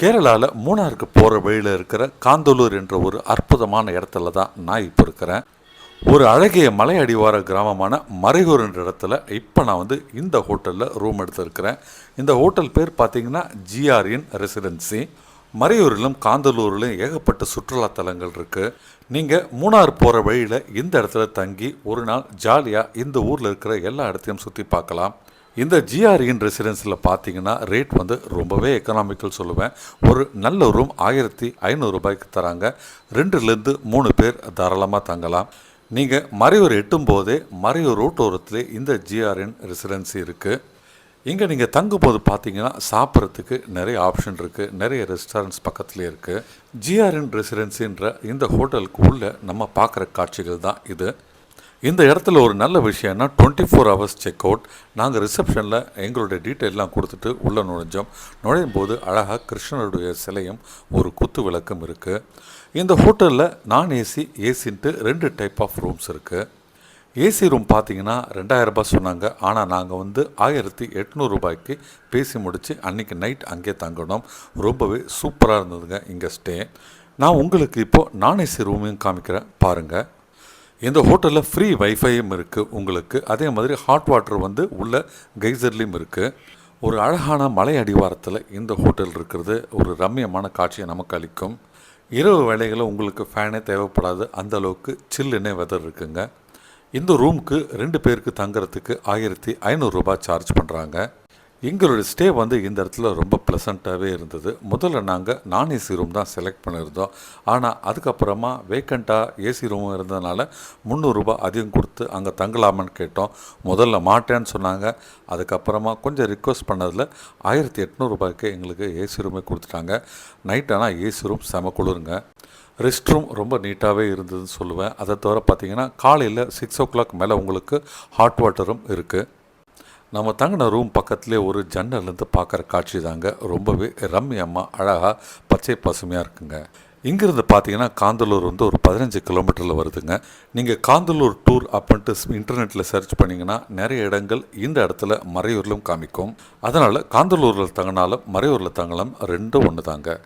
கேரளாவில் மூணாருக்கு போகிற வழியில் இருக்கிற காந்தலூர் என்ற ஒரு அற்புதமான இடத்துல தான் நான் இப்போ இருக்கிறேன். ஒரு அழகிய மலை அடிவார கிராமமான மறைகூர் என்ற இடத்துல இப்போ நான் வந்து இந்த ஹோட்டலில் ரூம் எடுத்திருக்கிறேன். இந்த ஹோட்டல் பேர் பார்த்தீங்கன்னா ஜிஆர்இன் ரெசிடென்சி மறையூரிலும் காந்தலூரிலும் ஏகப்பட்ட சுற்றுலா தலங்கள் இருக்குது நீங்கள் மூணார் போகிற வழியில் இந்த இடத்துல தங்கி ஒரு நாள் ஜாலியாக இந்த ஊரில் இருக்கிற எல்லா இடத்தையும் சுற்றி பார்க்கலாம். இந்த ஜிஆர்இன் ரெசிடென்ஸில் பார்த்தீங்கன்னா ரேட் வந்து ரொம்பவே எக்கனாமிக்கல் சொல்லுவேன். ஒரு நல்ல ரூம் ஆயிரத்தி ஐநூறுரூபாய்க்கு தராங்க. ரெண்டுலேருந்து மூணு பேர் தாராளமாக தங்கலாம். நீங்கள் மறையூர் எட்டும் போதே மறையூர் ரோட்டோரத்தில் இந்த ஜிஆர்என் ரெசிடென்சி இருக்குது இங்கே நீங்கள் தங்கும்போது பார்த்தீங்கன்னா சாப்பிட்றதுக்கு நிறைய ஆப்ஷன் இருக்குது நிறைய ரெஸ்டாரண்ட்ஸ் பக்கத்துலேயே இருக்குது ஜிஆர்என் ரெசிடென்சின்ற இந்த ஹோட்டலுக்கு உள்ளே நம்ம பார்க்குற காட்சிகள் தான் இது. இந்த இடத்துல ஒரு நல்ல விஷயம்னா twenty four hours check out நாங்கள் ரிசப்ஷனில் எங்களுடைய டீட்டெயிலாம் கொடுத்துட்டு உள்ளே நுழைஞ்சோம். நுழையும் போது அழகாக கிருஷ்ணருடைய சிலையும் ஒரு குத்து விளக்கும் இருக்குது இந்த ஹோட்டலில் நான் ஏசி ஏசின்ட்டு ரெண்டு டைப் ஆஃப் ரூம்ஸ் இருக்குது ஏசி ரூம் பார்த்தீங்கன்னா ரெண்டாயிரரூபா சொன்னாங்க. ஆனால் நாங்கள் வந்து ஆயிரத்தி எட்நூறுபாய்க்கு பேசி முடித்து அன்றைக்கி நைட் அங்கே தங்கினோம். ரொம்பவே சூப்பராக இருந்ததுங்க இங்கே ஸ்டே நான் உங்களுக்கு இப்போது நான் ஏசி ரூமையும் காமிக்கிறேன். பாருங்கள் இந்த ஹோட்டலில் ஃப்ரீ வைஃபையும் இருக்குது உங்களுக்கு. அதே மாதிரி ஹாட் வாட்டர் வந்து உள்ள கைசர்லேயும் இருக்குது ஒரு அழகான மலை அடிவாரத்தில் இந்த ஹோட்டல் இருக்கிறது ஒரு ரம்மியமான காட்சியை நமக்கு அளிக்கும். இரவு வேலைகளில் உங்களுக்கு ஃபேனே தேவைப்படாது. அந்த அளவுக்கு சில்லுன்னே வெதர் இருக்குங்க. இந்த ரூமுக்கு ரெண்டு பேருக்கு தங்குறதுக்கு ஆயிரத்தி ஐநூறுரூபா சார்ஜ் பண்ணுறாங்க எங்களுடைய ஸ்டே வந்து இந்த இடத்துல ரொம்ப ப்ளசண்ட்டாகவே இருந்தது. முதல்ல நாங்கள் நான் ஏசி ரூம் தான் செலக்ட் பண்ணியிருந்தோம். ஆனால் அதுக்கப்புறமா வேக்கண்ட்டாக ஏசி ரூமும் இருந்ததுனால முந்நூறுரூபா அதிகம் கொடுத்து அங்கே தங்கலாமான்னு கேட்டோம். முதல்ல மாட்டேன்னு சொன்னாங்க. அதுக்கப்புறமா கொஞ்சம் ரிக்வஸ்ட் பண்ணதில் ஆயிரத்தி எட்நூறுபாய்க்கு எங்களுக்கு ஏசி ரூமே கொடுத்துட்டாங்க. நைட் ஆனால் ஏசி ரூம் செம குளிருங்க. ரெஸ்ட் ரூம் ரொம்ப நீட்டாகவே இருந்ததுன்னு சொல்லுவேன். அதை தவிர பார்த்தீங்கன்னா காலையில் சிக்ஸ் ஓ கிளாக் மேலே உங்களுக்கு ஹாட் வாட்டரும் இருக்குது நம்ம தங்கின ரூம் பக்கத்துலேயே ஒரு ஜன்னல்லேருந்து பார்க்குற காட்சி தாங்க. ரொம்பவே ரம்மியமாக அழகாக பச்சை பசுமையாக இருக்குங்க. இங்கிருந்து பார்த்தீங்கன்னா காந்தலூர் வந்து ஒரு பதினஞ்சு கிலோமீட்டரில் வருதுங்க. நீங்கள் காந்தலூர் டூர் அப்படின்ட்டு இன்டர்நெட்டில் சர்ச் பண்ணிங்கன்னா நிறைய இடங்கள் இந்த இடத்துல மறையூரிலும் காமிக்கும். அதனால் காந்தலூரில் தங்கினாலும் மறையூரில் தங்கலாம் ரெண்டும் ஒன்று தாங்க